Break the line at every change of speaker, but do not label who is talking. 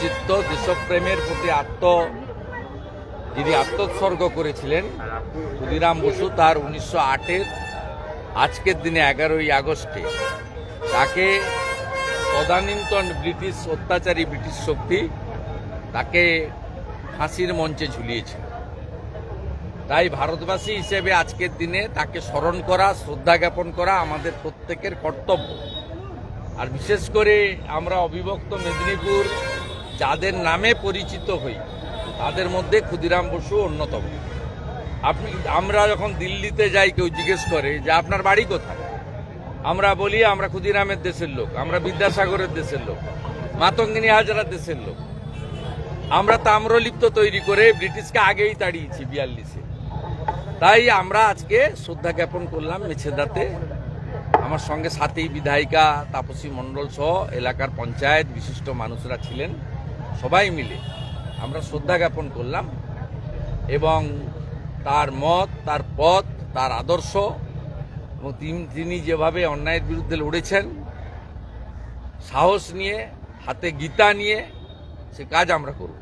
চিত্ত দেশপ্রেমের প্রতি আত্ম, যিনি আত্মোৎসর্গ করেছিলেন, ক্ষুদিরাম বসু, তার উনিশশো আটের আজকের দিনে এগারোই আগস্টে। তাকে তদানীন্তন ব্রিটিশ অত্যাচারী, ব্রিটিশ শক্তি তাকে ফাঁসির মঞ্চে ঝুলিয়েছিল। তাই ভারতবাসী হিসেবে আজকের দিনে তাকে স্মরণ করা, শ্রদ্ধা জ্ঞাপন করা আমাদের প্রত্যেকের কর্তব্য। আর বিশেষ করে আমরা অবিভক্ত মেদিনীপুর যাদের নামে পরিচিত হই, তাদের মধ্যে ক্ষুদিরাম বসু অন্যতম। আপনি, আমরা যখন দিল্লিতে যাই, কেউ জিজ্ঞেস করে যে, আপনার বাড়ি কোথায়? আমরা বলি, আমরা ক্ষুদিরামের দেশের লোক, আমরা বিদ্যাসাগরের দেশের লোক, মাতঙ্গিনী হাজরার দেশের লোক। আমরা তাম্রলিপ্ত তৈরি করে ব্রিটিশকে আগেই তাড়িয়েছি বিয়াল্লিশে। তাই আমরা আজকে শ্রদ্ধা জ্ঞাপন করলাম মেছেদাতে। আমার সঙ্গে সাথেই বিধায়িকা তাপসী মণ্ডল সহ এলাকার পঞ্চায়েত বিশিষ্ট মানুষরা ছিলেন। সবাই মিলে আমরা শ্রদ্ধা জ্ঞাপন করলাম এবং তার মত, তার পথ, তার আদর্শ এবং তিনি যেভাবে অন্যায়ের বিরুদ্ধে লড়েছেন, সাহস নিয়ে, হাতে গীতা নিয়ে সে কাজ আমরা করব।